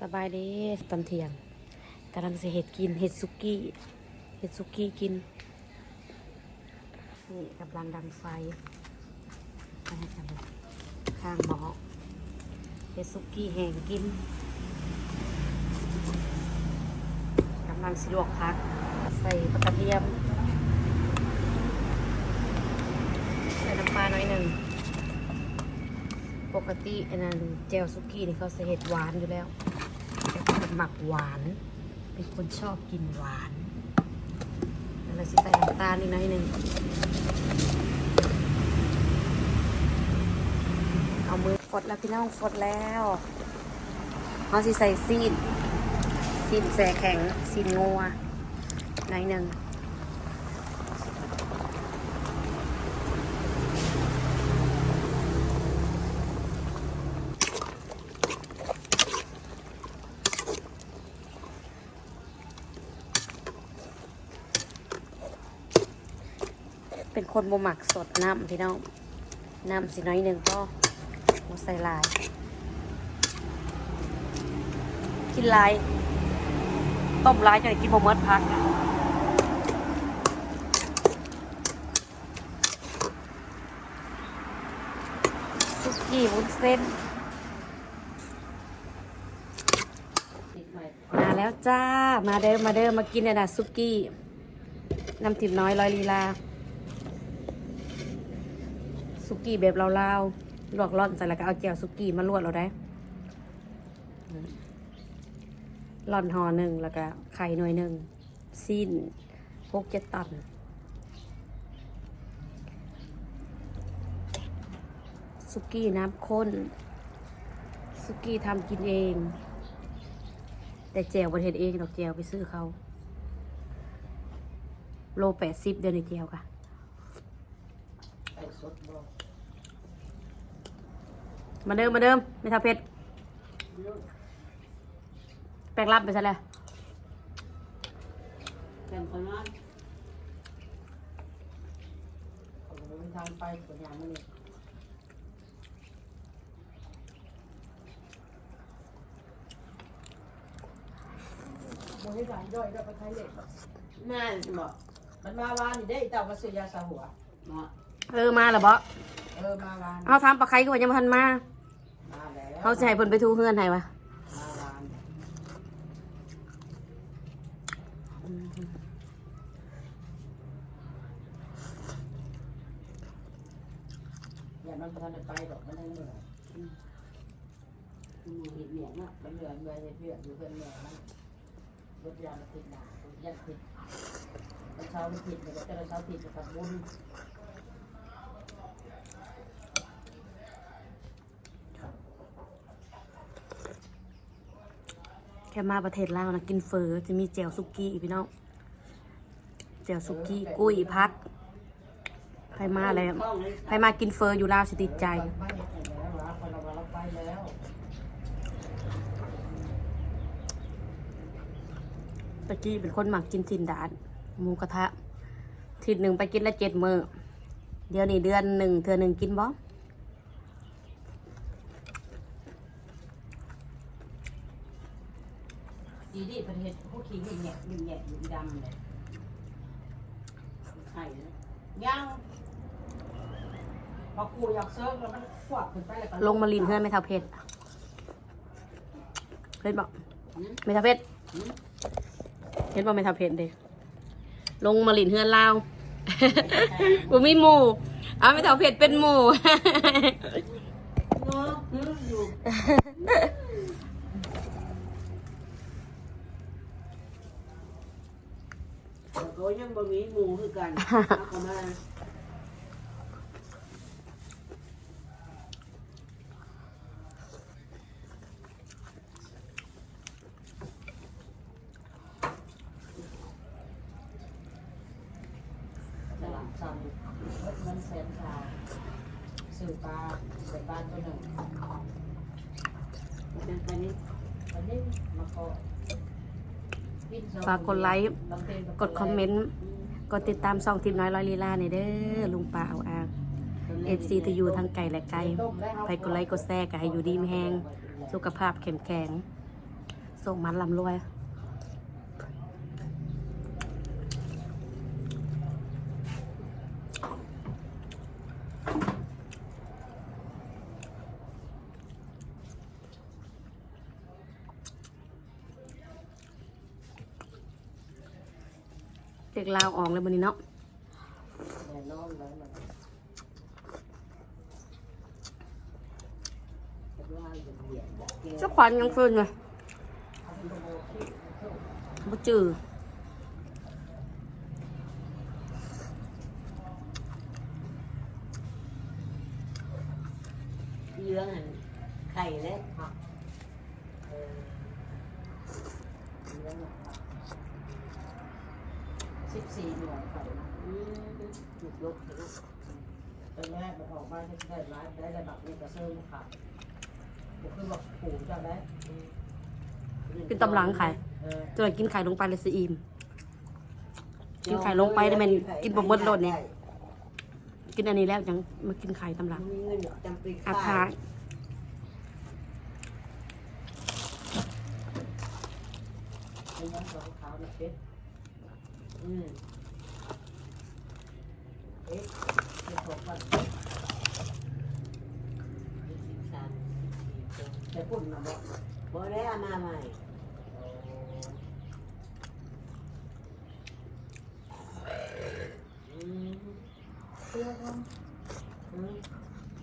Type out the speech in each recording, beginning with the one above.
สบายดีตอนเที่ยงกำลังจะเห็ดกินเห็ดซุกี้เห็ดซุกี้กินนี่กำลังดังไฟไปให้กันเลยข้างหม้อเห็ดซุกี้แห้งกินกำลังสิลวกพัก ใส่ปลากระเทียมใส่น้ำปลาหน่อยหนึ่งปกติอันนั้นเจลซุกี้นี่เขาใส่เห็ดหวานอยู่แล้ว หมักหวาน เป็นคนชอบกินหวานแล้วเราสิใส่น้ำตาลนิดหนึ่งเอามือฟดแล้วพี่น้องฟดแล้วเขาสิใส่ซีนซีนแสแข็งซีนงัวหน่อยหนึ่ง เป็นคนบ่หมักสดน้ำพี่น้องน้ำสิน้อยหนึ่งก็มาใส่ลาย กินลายต้มลายจะได้กินบ่เมิดพักสุกี้วุ้นเส้นมาแล้วจ้า มาเด้อมาเด้อมากินเนี่ยนะสุกี้น้ำทิมน้อยร้อยลีลา สุกี้แบบลาวๆลวกร่อนใส่แล้วก็เอาแจ่วสุกี้มาลวกเราได้ร่อนห่อหนึ่งแล้วก็ไข่หน่วยหนึ่งสิ้นพกเจ็ดตันสุกี้น้ำข้น สุกี้ทำกินเอง แต่แจวประเทศเองดอกแจวไปซื้อเขา โลแปดสิบเดือนในแจวค่ะ มาเดิมมาเดิมไม่ทาเพชรแปลงรับไปซะแล้วแข่งคนนั้นผมไม่ทำไปตัวอย่างนี้บ่ให้หลานย่อยได้ไปไทยเล็กแม่บอกมันมาวานนี่ได้อีเต่ามาซื้อยาสาหัวมาเออมาแล้วบ่ เออมาวานเอาทำปลาไข่ก็ว่ายังบ่ทันมามาแล้วเขาจะให้เพิ่นไปทูเฮือนให้วะมาวานอย่ามันบ่ทันได้ไปดอกมันยังเหนื่อยหมูเห็ดเหนียงอะมันเหนื่อยเหนื่อยเฮ็ดเวียกอยู่เพิ่นเหนื่อยมันรถยามันติดหนายันติดมันเช้ามันติดมันก็จะเช้าติดกับบุญ แค่มาประเทศลาวนะกินเฟอจะมีแจ่วสุกี้พี่น้องแจ่วสุกี้กุ้ยพักใครมาอะไรใครมากินเฟออยู่ลาวสิติดใจตะกี้เป็นคนหมักกินทินดาดหมูกระทะทินหนึ่งไปกินละเจ็ดมือเดี๋ยวนี้เดือนหนึ่งเธอหนึ่งกินบ่ ดีดีประเทศพวกขี้หิ่งแหงหิ่งแหงหิ่งดำเลยไข่นะย่างพอกูอยากเซิร์ฟแล้วมันขวักขึ้นไปแล้วก็ลงมาลินเพื่อนไม่เท่าเพชรเพชรบอกไม่เท่าเพชรเพชรบอกไม่เท่าเพชรเด็กลงมาลินเพื่อนลาวบ่มีหมู่เอาไม่เท่าเพชรเป็นหมู่เนาะคืออยู่ แต่ก็ยังบ่มีหมูคือกันเอาเข้ามาตลาดซำมันแสนชาสื่อปลาใส่บ้าตัวหนึ่งเป็นไปนี้วันนี้มาก็ ฝากกดไลค์ กดคอมเมนต์ กดติดตามซองทีมน้อยร้อยลีลาในเด้อลุงป่าเอาอางเอฟซีที่อยู่ทั้งไก่และไก่ไปกดไลค์กดแชร์ก็ให้อยู่ดีมแหงสุขภาพแข็งแข็งส่งมันลำรวย ด็กลาวออกเลยวันนี้เนาะเลยมันเป็นว่าอย่างเดียวอยากกินเจ้าขวัญยังฟื้นเลยบ่จือเยื่อหันไข่และผักเออเลี้ยงหน่อ สิบสี่หน่วยไข่นะอืมถูกลบเห็นไหมตอนแรกมันออกมาได้ร้ายได้ระดับนี้กระเซิร์มขาดผมคือบอกปู่จะได้กินตำลังไข่เออตัวกินไข่ลงไปเลยสิอิ่มกินไข่ลงไปได้แม่นกินบ่หมดโลดนี่ยกินอันนี้แล้วยังมากินไข่ตำลังอาคาเป็นน้ำสองขาวเนี่ยเป็ดอื มเป็ดเป็ดของกันสิบสามสิบสี่แต่ปุ่นนะบอกบ่ได้อามาใหม่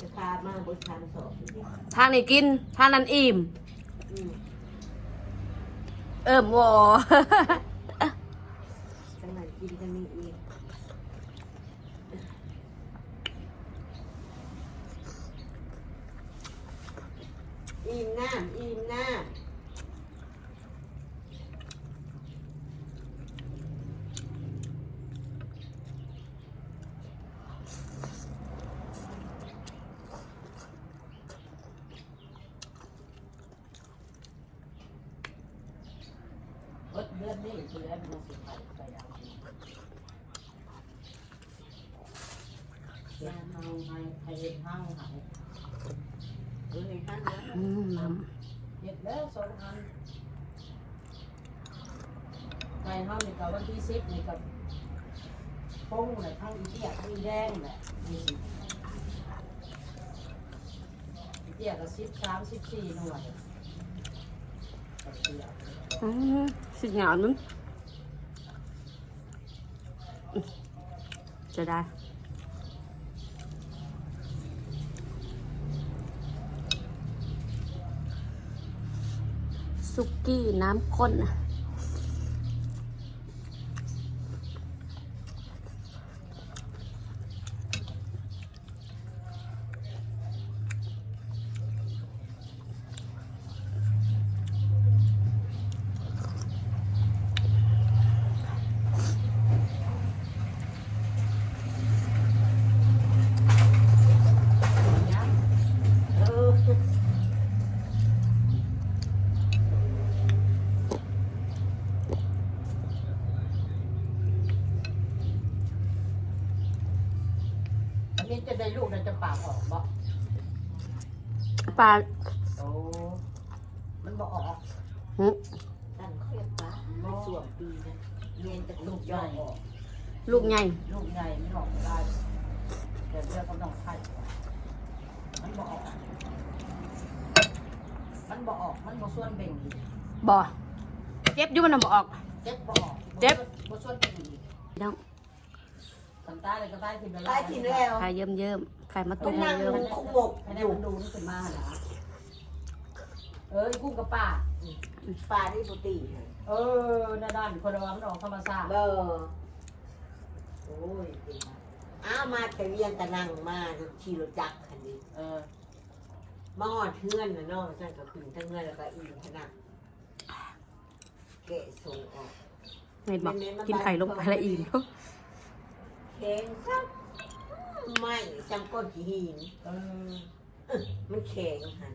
จะพามาบนทางสอบทางนี้กินทางนั้นอิ่ม เอิ่มวอ กินกันนี่อีกอิ่มหน้ำอิ่มหน้ำรถเดือนนี้คือแอปมันสิไปไปยาวเสียห้างให้ให้เห็นห้างหาย เออให้ท่านนะอืมน้เห็ดแล้วสองอันในห้างนี่กับวันที่สิบนี่กับโป้งเลยทั้งอีเตี้ยทั้งอีแดงแหละมีสิอีเตี้ยกับสิบสามสิบสี่หน่วยกับเตี้ยำอืมสิหยาดมึงจะได้ สุกี้น้ำข้นน่ะ เออ อันนี้ จะได้ลูกเราจะปากออกบ่ปลาโอ้มันบ่ออกหึตั้งเครียดปะไม่สวมปีนะเรียนแต่ลูลูกกย่ย่ออยยออกลูกใหญ่ลูกใหญ่ไม่ออกได้แต่เรื่องก็ต้องไข่มันบ่ออก มันบ่ออก มันบ่ส่วนเบ่งอีกบ่เจ็บอยู่มันน่ะบ่ออก เจ็บบ่ออกเจ็บ บ่ส่วนเบ่งอีกน้อง ทำตาเลยก็ได้กินไปตายทีแล้วไข่เยิ้มเยิ้มๆไข่มะตูมัมนนั่งเยิ้มคุกหมกให้อได้ยู่มันดูนี่ขึ้นมาหนะเอ้ยกุ้งกับป้าปลาที่ปุติฮะเออหน้าด้านคนละวันมันออกธรรมชาติเบอร์โอ้ยจริงนะอ้าวมาแต่เรียนแต่นั่งมาขี่รถจักรคันนี้เออมาหอดเพื่อนนะเนาะฉันก็ขึ้นทั้งเงินแล้วก็อีกขนาดแกะส่งออกเห็นบอกกินไข่ลงไปและอิ่ม แข็งซักไม่จำก้นขี้หินเออเอ้อมันแข็งฮะ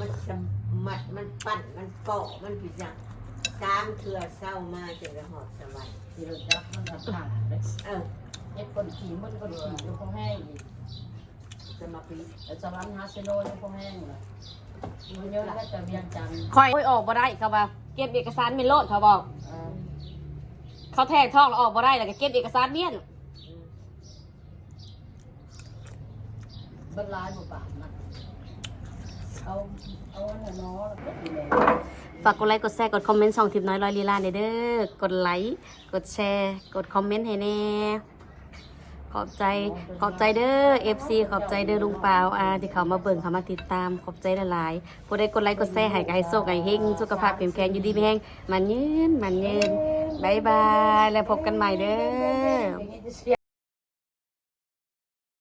มันจำมัดมันปั่นมันเกาะมันผิดอย่างสามเถื่อเศร้ามาจนกระหอบสวรรค์ที่เราจับมันทำทางเลยเออเอ็ดคนขี่มันก็ขี่อยู่พวกแห้งอีกจะมาปีแต่สวรรค์ฮาเซโนนี่พวกแห้งเลยมันเยอะแล้วแต่เวียงจันทร์คอยโอ้ยออกบ่ได้เขาว่าเก็บเอกสารเมนโลดเขาบอกเอ่อ เขาแทงท้องแล้วออกบ่ได้แล้วก็เก็บเอกสารเมียนเบิ้ลลายหมู่ป่านะเอาเอาอันนั้นเนาะแล้วก็ดีเลยฝากกดไลค์กดแชร์กดคอมเมนต์ช่องทิปน้อยร้อยลีลาเด้อเด้อ กดไลค์กดแชร์ กดคอมเมนต์ให้แน่ ขอบใจขอบใจเด้อ FC ขอบใจเด้อลุงเปาอาที่เขามาเบิ่งเขามาติดตามขอบใจหลายๆผู้ใดกดไลค์กดแชร์ให้กับไอโชคให้เฮงสุขภาพเข้มแปลงอยู่ดีมีแฮงมันยืนมันยืนบายบายแล้วพบกันใหม่เด้อ